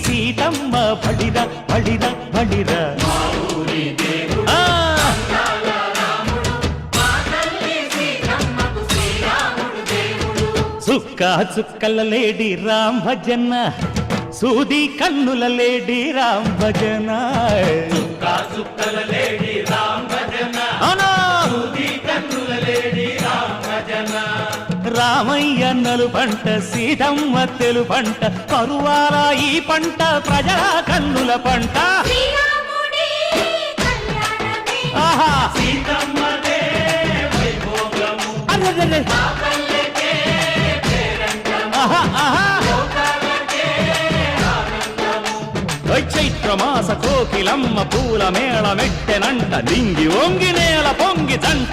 సీతమ్మ బడిర బడిర బడిర ఆ, చుక్క చుక్కల లేడి రామ్ భజన సూది కన్నుల లేడి రామ్ భజన చుక్క చుక్కల లేడి రామ్ రామయ్య నలు పంట సీతమ్మ తెలు పంట పరువాల ఈ పంట ప్రజల కన్నుల పంట. ఆహా! చైత్రమాస కోకిలమ్మ పూల మేళ మెట్టెనంట దింగి ఒంగి నేల పొంగి జంట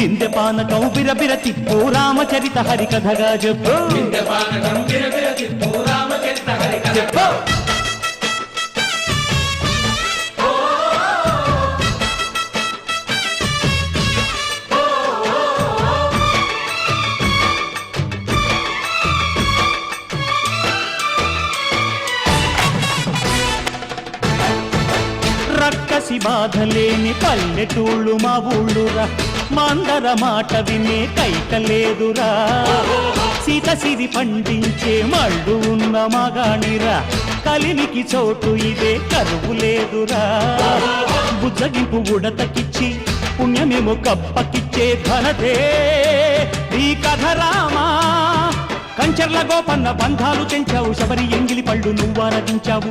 బిందె పానకం బిరబిర తిప్పు రామచరిత హరికథగా చెప్పు. చెప్పు. రక్కసి బాధలేని పల్లెటూళ్ళు మా ఊళ్ళురా. మాందర మాట వినే కైకలేదురా సీత సిరి పండించే మళ్ళు ఉన్న మగాణిరా. కలిమికి చోటు ఇదే కరువు లేదురా. బుజ్జగింపు ఉడతకిచ్చి పుణ్యమేమో కప్పకిచ్చే ధనదే. ఈ కథ రామా కంచర్ల గోపన్న బంధాలు తెంచావు. శబరి ఎంగిలి పళ్ళు నువ్వారగించావు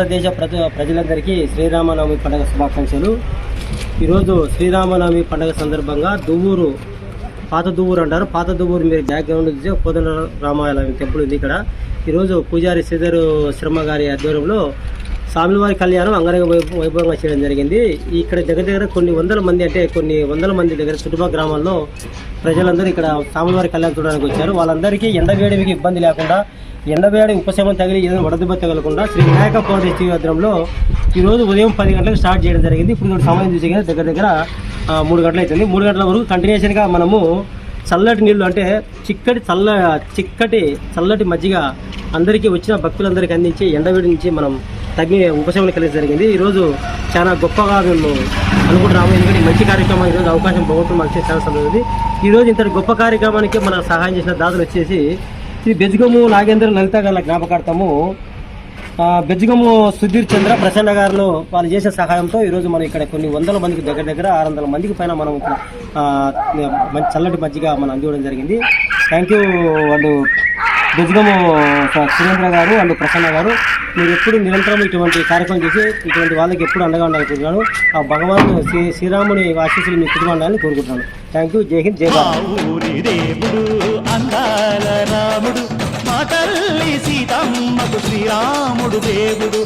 భారతదేశ ప్రజ ప్రజలందరికీ శ్రీరామనవమి పండుగ శుభాకాంక్షలు. ఈరోజు శ్రీరామనవమి పండుగ సందర్భంగా దువ్వూరు పాత దువ్వూరు అంటారు. పాత దువ్వూరు మీరు బ్యాక్గ్రౌండ్ చూస్తే కోదండ రామాయణ టెంపుల్ ఉంది ఇక్కడ. ఈరోజు పూజారి శ్రీధర్ శర్మ గారి ఆధ్వర్యంలో స్వామివారి కళ్యాణం అంగరంగ వైభ- వైభవంగా చేయడం జరిగింది. ఇక్కడ దగ్గర దగ్గర కొన్ని వందల మంది అంటే కొన్ని వందల మంది దగ్గర చుట్టుపక్కల గ్రామాల్లో ప్రజలందరూ ఇక్కడ స్వామివారి కళ్యాణం చూడడానికి వచ్చారు. వాళ్ళందరికీ ఎండ ఎండవేడికి ఇబ్బంది లేకుండా ఎండవేడి ఉపశమనం తగిలి ఏదైనా వడదెబ్బ తగలకుండా శ్రీ వినాయక పౌర్ణమి ఆధ్వర్యంలో ఈరోజు ఉదయం పది గంటలకు స్టార్ట్ చేయడం జరిగింది. ఇప్పుడు ఇక్కడ సమయం చూసి దగ్గర దగ్గర మూడు గంటలు అవుతుంది. మూడు గంటల వరకు కంటిన్యూషన్గా మనము చల్లటి నీళ్ళు అంటే చిక్కటి చల్ల చిక్కటి చల్లటి మజ్జిగ అందరికీ వచ్చిన భక్తులందరికీ అందించి ఎండవేడి నుంచి మనం తగ్గి ఉపశమనం కలిగి జరిగింది. ఈరోజు చాలా గొప్పగా మేము అనుకుంటున్నాము. ఎందుకంటే మంచి కార్యక్రమం ఈరోజు అవకాశం బాగుంటుంది మనకి చాలా సందర్భం ఈరోజు ఇంత గొప్ప కార్యక్రమానికి మన సహాయం చేసిన దాతలు వచ్చేసి శ్రీ బెజ్గము నాగేంద్ర లలిత గారి జ్ఞాపకార్థము బెజ్గము సుధీర్ చంద్ర ప్రసన్న గారు వాళ్ళు చేసే సహాయంతో ఈరోజు మనం ఇక్కడ కొన్ని వందల మందికి దగ్గర దగ్గర ఆరు వందల మందికి పైన మనం ఇక్కడ మంచి చల్లటి మజ్జిగ మనం అందివ్వడం జరిగింది. థ్యాంక్ యూ వాళ్ళు బెజ్గము సురేంద్ర గారు వాళ్ళు ప్రసన్న గారు. మీరు ఎప్పుడు నిరంతరం ఇటువంటి కార్యక్రమం చేసి ఇటువంటి వాళ్ళకి ఎప్పుడు అండగా ఉండాలనుకుంటున్నాను ఆ భగవాన్ శ్రీ శ్రీరాముని ఆశీస్సులు మీ కుటుంబం ఉండాలని కోరుకుంటున్నాను. థ్యాంక్ యూ జై హింద్ జై మా భారత్ శ్రీరాముడు దేవుడు.